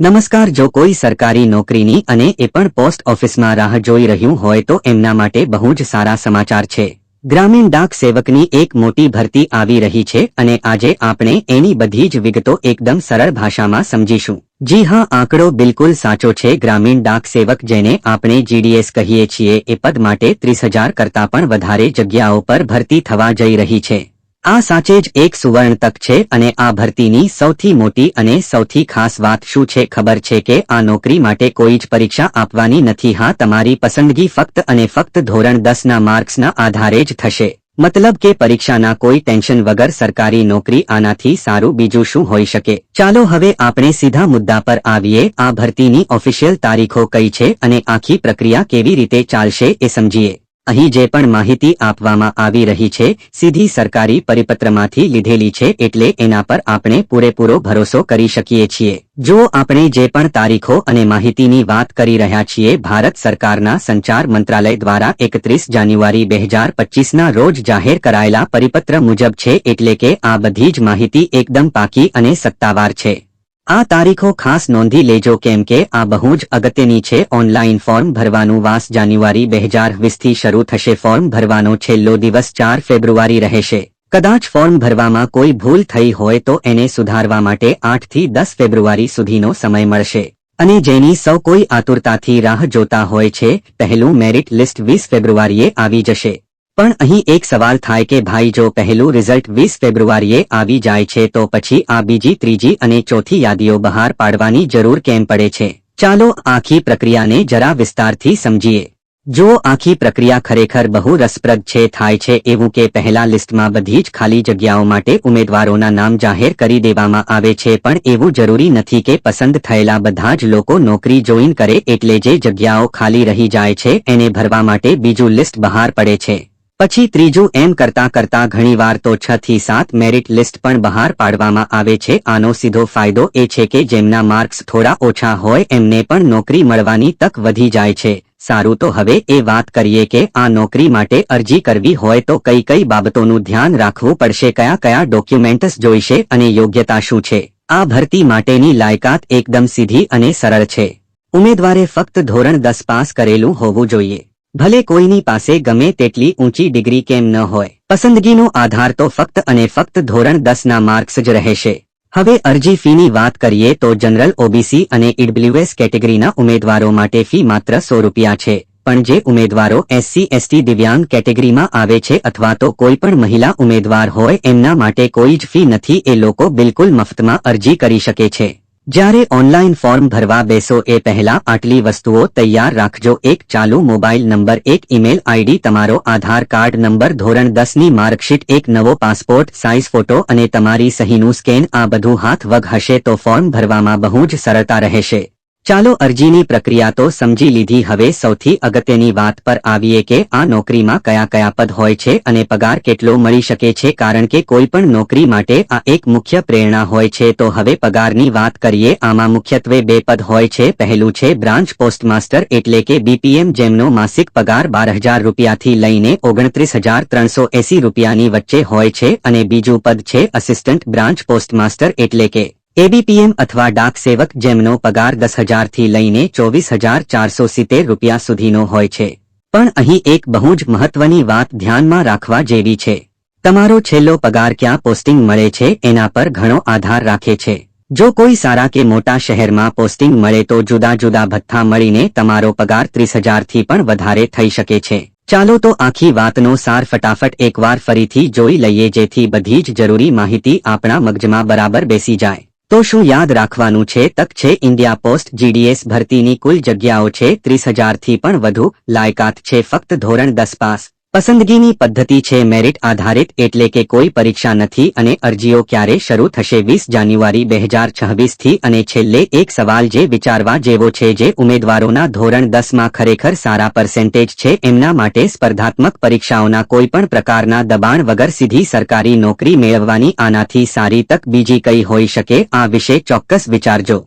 નમસ્કાર, જો કોઈ સરકારી નોકરીની અને એ પણ પોસ્ટ ઓફિસમાં રાહ જોઈ રહ્યું હોય તો એમના માટે બહુ જ સારા સમાચાર છે. ગ્રામીણ ડાક સેવકની એક મોટી ભરતી આવી રહી છે અને આજે આપણે એની બધી જ વિગતો એકદમ સરળ ભાષામાં સમજીશું. જી હા, આંકડો બિલકુલ સાચો છે. ગ્રામીણ ડાક સેવક જેને આપણે જીડીએસ કહીએ છીએ, એ પદ માટે ત્રીસ હજાર કરતાં પણ વધારે જગ્યાઓ પર ભરતી થવા જઈ રહી છે. આ સાચે જ એક સુવર્ણ તક છે અને આ ભરતીની સૌથી મોટી અને સૌથી ખાસ વાત શું છે? ખબર છે કે આ નોકરી માટે કોઈ જ પરીક્ષા આપવાની નથી. હા, તમારી પસંદગી ફક્ત અને ફક્ત ધોરણ દસના માર્ક્સના આધારે જ થશે. મતલબ કે પરીક્ષાના કોઈ ટેન્શન વગર સરકારી નોકરી આનાથી સારું બીજું શું હોઈ શકે? ચાલો હવે આપણે સીધા મુદ્દા પર આવીએ. આ ભરતીની ઓફિશિયલ તારીખો કઈ છે અને આખી પ્રક્રિયા કેવી રીતે ચાલશે એ સમજીએ. અહીં જે પણ માહિતી આપવામાં આવી રહી છે, સીધી સરકારી પરિપત્રમાંથી લીધેલી છે એટલે એના પર આપણે પૂરેપૂરો ભરોસો કરી શકીએ છીએ. જો આપણે જે પણ તારીખો અને માહિતીની વાત કરી રહ્યા છીએ, ભારત સરકારના સંચાર મંત્રાલય દ્વારા એકત્રીસ જાન્યુઆરી બે હજાર પચીસના રોજ જાહેર કરાયેલા પરિપત્ર મુજબ છે એટલે કે આ બધી જ માહિતી એકદમ પાકી અને સત્તાવાર છે. આ તારીખો ખાસ નોંધી લેજો કેમ કે આ બહુ જ અગત્યની છે. ઓનલાઈન ફોર્મ ભરવાનું વાસ જાન્યુઆરી બે હજાર વીસથી શરૂ થશે. ફોર્મ ભરવાનો છેલ્લો દિવસ ચાર ફેબ્રુઆરી રહેશે. કદાચ ફોર્મ ભરવામાં કોઈ ભૂલ થઈ હોય તો એને સુધારવા માટે આઠથી દસ ફેબ્રુઆરી સુધીનો સમય મળશે. અને જેની સૌ કોઈ આતુરતાથી રાહ જોતા હોય છે, પહેલું મેરિટ લિસ્ટ વીસ ફેબ્રુઆરીએ આવી જશે. પણ અહીં એક સવાલ થાય કે ભાઈ જો પહેલું રિઝલ્ટ વીસ ફેબ્રુઆરીએ આવી જાય છે તો પછી આ બીજી, ત્રીજી અને ચોથી યાદીઓ બહાર પાડવાની જરૂર કેમ પડે છે? ચાલો આખી પ્રક્રિયાને જરા વિસ્તારથી સમજીએ. જો આખી પ્રક્રિયા ખરેખર બહુ રસપ્રદ છે, થાય છે એવું કે પહેલા લિસ્ટમાં બધી જ ખાલી જગ્યાઓ માટે ઉમેદવારોના નામ જાહેર કરી દેવામાં આવે છે પણ એવું જરૂરી નથી કે પસંદ થયેલા બધા જ લોકો નોકરી જોઈન કરે એટલે જે જગ્યાઓ ખાલી રહી જાય છે એને ભરવા માટે બીજું લિસ્ટ બહાર પડે છે. પછી ત્રીજું, એમ કરતા કરતા ઘણીવાર તો છ થી સાત મેરિટ લિસ્ટ પણ બહાર પાડવામાં આવે છે. આનો સીધો ફાયદો એ છે કે જેમના માર્ક્સ થોડા ઓછા હોય, એમને પણ નોકરી મળવાની તક વધી જાય છે. સારું, તો હવે એ વાત કરીએ કે આ નોકરી માટે અરજી કરવી હોય તો કઈ કઈ બાબતોનું ધ્યાન રાખવું પડશે, કયા કયા ડોક્યુમેન્ટ્સ જોઈશે અને યોગ્યતા શું છે. આ ભરતી માટેની લાયકાત એકદમ સીધી અને સરળ છે. ઉમેદવારે ફક્ત ધોરણ દસ પાસ કરેલું હોવું જોઈએ. ભલે કોઈની પાસે ગમે તેટલી ઊંચી ડિગ્રી કેમ ન હોય, પસંદગીનો આધાર તો ફક્ત અને ફક્ત ધોરણ દસના માર્ક્સ જ રહેશે. હવે અરજી ફીની વાત કરીએ તો જનરલ ઓબીસી અને ઈડબ્લ્યુએસ કેટેગરીના ઉમેદવારો માટે ફી માત્ર સો રૂપિયા છે, પણ જે ઉમેદવારો એસસી, એસટી, દિવ્યાંગ કેટેગરીમાં આવે છે અથવા તો કોઈ પણ મહિલા ઉમેદવાર હોય એમના માટે કોઈ જ ફી નથી એ લોકો બિલકુલ મફતમાં અરજી કરી શકે છે. જ્યારે ઓનલાઈન ફોર્મ ભરવા બેસો એ પહેલા આટલી વસ્તુઓ તૈયાર રાખજો. એક, ચાલુ મોબાઈલ નંબર. એક ઇમેલ આઈડી. તમારો આધાર કાર્ડ નંબર. ધોરણ દસની માર્કશીટ. એક, નવો પાસપોર્ટ સાઇઝ ફોટો અને તમારી સહીનું સ્કેન. આ બધું હાથ વગ હશે તો ફોર્મ ભરવામાં બહુ જ સરળતા રહેશે. ચાલો અરજીની પ્રક્રિયા તો સમજી લીધી. હવે સૌથી અગત્યની વાત પર આવીએ કે આ નોકરીમાં કયા કયા પદ હોય છે અને પગાર કેટલો મળી શકે છે. કારણ કે કોઈ પણ નોકરી માટે આ એક મુખ્ય પ્રેરણા હોય છે. તો હવે પગારની વાત કરીએ. આમાં મુખ્યત્વે બે પદ હોય છે. પહેલું છે બ્રાન્ચ પોસ્ટમાસ્ટર એટલે કે બીપીએમ જેમનો માસિક પગાર બાર હજાર રૂપિયાથી લઈને ઓગણત્રીસ હજાર ત્રણસો એસી રૂપિયાની વચ્ચે હોય છે. અને બીજું પદ છે અસિસ્ટન્ટ બ્રાન્ચ પોસ્ટમાસ્ટર એટલે કે એબીપીએમ અથવા ડાક સેવક જેમનો પગાર દસ હજારથી લઈને ચોવીસ હજાર ચારસો સિત્તેર રૂપિયા સુધીનો હોય છે. પણ અહીં એક બહુ જ મહત્વની વાત ધ્યાનમાં રાખવા જેવી છે. તમારો છેલ્લો પગાર ક્યાં પોસ્ટિંગ મળે છે એના પર ઘણો આધાર રાખે છે. જો કોઈ સારા કે મોટા શહેરમાં પોસ્ટિંગ મળે તો જુદા જુદા ભથ્થા મળીને તમારો પગાર ત્રીસ હજારથી પણ વધારે થઈ શકે છે. ચાલો તો આખી વાતનો સાર ફટાફટ એકવાર ફરીથી જોઈ લઈએ જેથી બધી જ જરૂરી માહિતી આપણા મગજમાં બરાબર બેસી જાય. તો શું યાદ રાખવાનું છે? તક છે ઇન્ડિયા પોસ્ટ જીડીએસ ભરતીની કુલ જગ્યાઓ છે ત્રીસ હજારથી પણ વધુ. લાયકાત છે ફક્ત ધોરણ દસ પાસ. પસંદગીની પદ્ધતિ છે મેરિટ આધારિત એટલે કે કોઈ પરીક્ષા નથી અને અરજીઓ ક્યારે શરૂ થશે વીસ જાન્યુઆરી બે હજાર છવ્વીસથી અને છેલ્લે એક સવાલ જે વિચારવા જેવો છે જે ઉમેદવારોના ધોરણ દસમાં ખરેખર સારા પર્સેન્ટેજ છે એમના માટે સ્પર્ધાત્મક પરીક્ષાઓના કોઈપણ પ્રકારના દબાણ વગર સીધી સરકારી નોકરી મેળવવાની આનાથી સારી તક બીજી કઈ હોઈ શકે? આ વિશે ચોક્કસ વિચારજો.